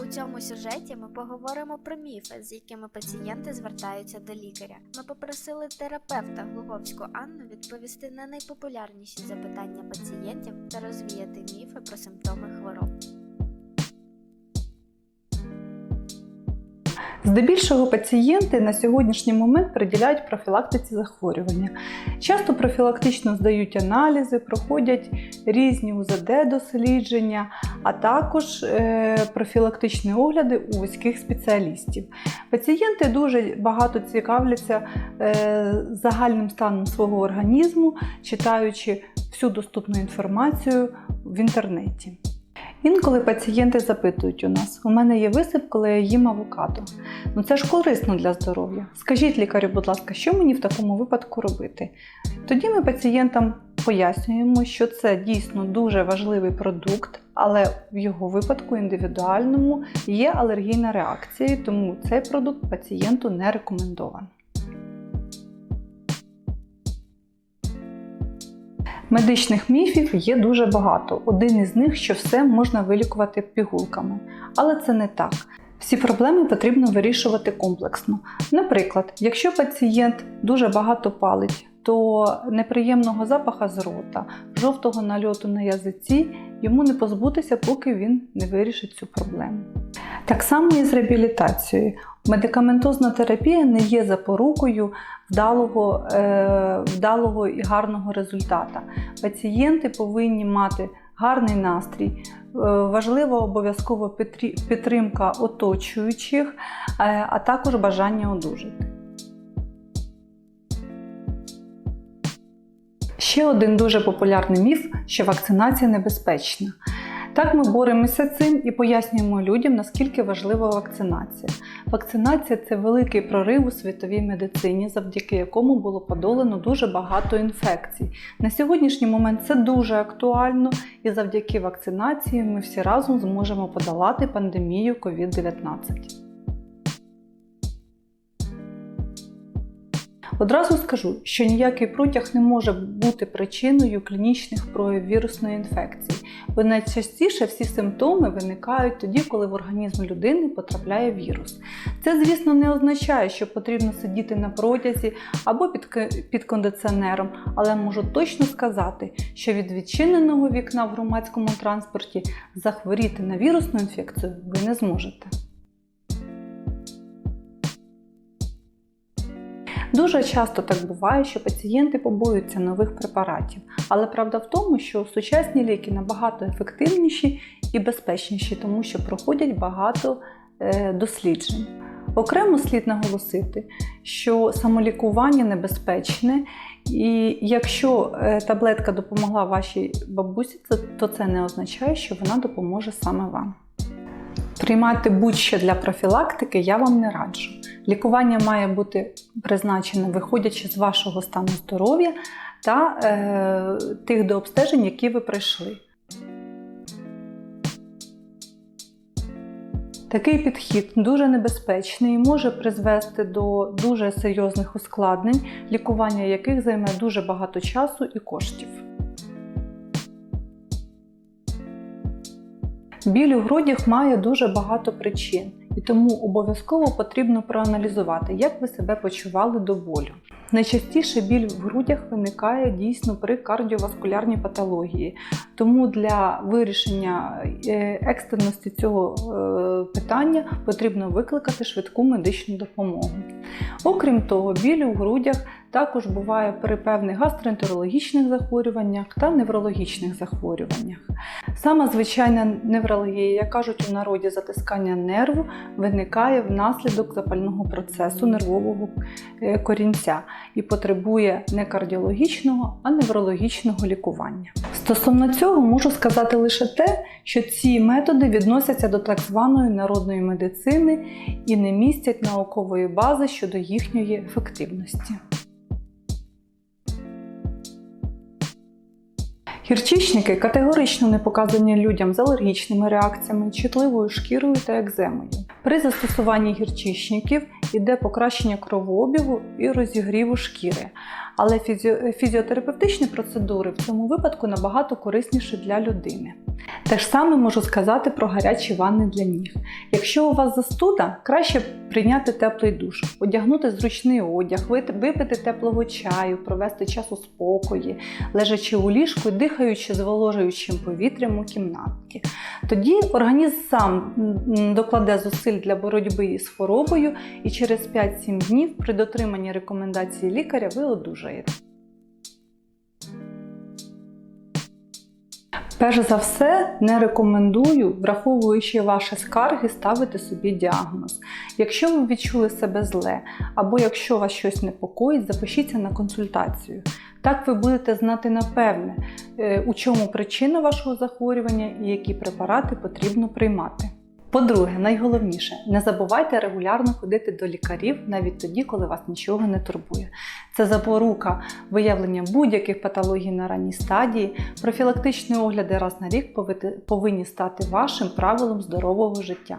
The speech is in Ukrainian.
У цьому сюжеті ми поговоримо про міфи, з якими пацієнти звертаються до лікаря. Ми попросили терапевта Глуговську Анну відповісти на найпопулярніші запитання пацієнтів та розвіяти міфи про симптоми хвороб. Здебільшого пацієнти на сьогоднішній момент приділяють профілактиці захворювання. Часто профілактично здають аналізи, проходять різні УЗД-дослідження, а також е, профілактичні огляди у вузьких спеціалістів. Пацієнти дуже багато цікавляться е, загальним станом свого організму, читаючи всю доступну інформацію в інтернеті. Інколи пацієнти запитують у нас: у мене є висип, коли я їм авокадо. Ну це ж корисно для здоров'я. Скажіть лікарю, будь ласка, що мені в такому випадку робити? Тоді ми пацієнтам пояснюємо, що це дійсно дуже важливий продукт, але в його випадку індивідуальному є алергійна реакція, тому цей продукт пацієнту не рекомендований. Медичних міфів є дуже багато. Один із них, що все можна вилікувати пігулками. Але це не так. Всі проблеми потрібно вирішувати комплексно. Наприклад, якщо пацієнт дуже багато палить, то неприємного запаха з рота, жовтого нальоту на язиці йому не позбутися, поки він не вирішить цю проблему. Так само і з реабілітацією. Медикаментозна терапія не є запорукою вдалого, е, вдалого і гарного результату. Пацієнти повинні мати гарний настрій. Е, Важлива обов'язково підтримка оточуючих, е, а також бажання одужати. Ще один дуже популярний міф, що вакцинація небезпечна. Так ми боремося цим і пояснюємо людям, наскільки важлива вакцинація. Вакцинація це великий прорив у світовій медицині, завдяки якому було подолано дуже багато інфекцій. На сьогоднішній момент це дуже актуально, і завдяки вакцинації ми всі разом зможемо подолати пандемію COVID-19. Одразу скажу, що ніякий протяг не може бути причиною клінічних проявів вірусної інфекції, бо найчастіше всі симптоми виникають тоді, коли в організм людини потрапляє вірус. Це, звісно, не означає, що потрібно сидіти на протязі або під, під кондиціонером, але можу точно сказати, що від відчиненого вікна в громадському транспорті захворіти на вірусну інфекцію ви не зможете. Дуже часто так буває, що пацієнти побоюються нових препаратів, але правда в тому, що сучасні ліки набагато ефективніші і безпечніші, тому що проходять багато е, досліджень. Окремо слід наголосити, що самолікування небезпечне, і якщо е, таблетка допомогла вашій бабусі, то це не означає, що вона допоможе саме вам. Приймати будь-що для профілактики я вам не раджу. Лікування має бути призначене, виходячи з вашого стану здоров'я та е, тих дообстежень, які ви пройшли. Такий підхід дуже небезпечний і може призвести до дуже серйозних ускладнень, лікування яких займе дуже багато часу і коштів. Біль у грудях має дуже багато причин, і тому обов'язково потрібно проаналізувати, як ви себе почували до болю. Найчастіше біль в грудях виникає дійсно при кардіоваскулярній патології, тому для вирішення е, екстреності цього е, питання потрібно викликати швидку медичну допомогу. Окрім того, біль у грудях також буває при певних гастроентерологічних захворюваннях та неврологічних захворюваннях. Сама звичайна невралгія, як кажуть у народі, затискання нерву виникає внаслідок запального процесу нервового е, корінця і потребує не кардіологічного, а неврологічного лікування. Стосовно цього можу сказати лише те, що ці методи відносяться до так званої народної медицини і не містять наукової бази щодо їхньої ефективності. Гірчичники категорично не показані людям з алергічними реакціями, чутливою шкірою та екземою. При застосуванні гірчичників йде покращення кровообігу і розігріву шкіри. але фізіотерапевтичні процедури в цьому випадку набагато корисніші для людини. Те ж саме можу сказати про гарячі ванни для ніг. Якщо у вас застуда, краще прийняти теплий душ, одягнути зручний одяг, випити теплого чаю, провести час у спокої, лежачи у ліжку і дихаючи зволожуючим повітрям у кімнаті. Тоді організм сам докладе зусиль для боротьби з хворобою, і через 5-7 днів при дотриманні рекомендацій лікаря ви одужаєте. Перш за все, не рекомендую, враховуючи ваші скарги, ставити собі діагноз. Якщо ви відчули себе зле, або якщо вас щось непокоїть, запишіться на консультацію. Так ви будете знати напевне, е, у чому причина вашого захворювання і які препарати потрібно приймати. По-друге, найголовніше, не забувайте регулярно ходити до лікарів навіть тоді, коли вас нічого не турбує. Це запорука виявлення будь-яких патологій на ранній стадії. Профілактичні огляди раз на рік повинні стати вашим правилом здорового життя.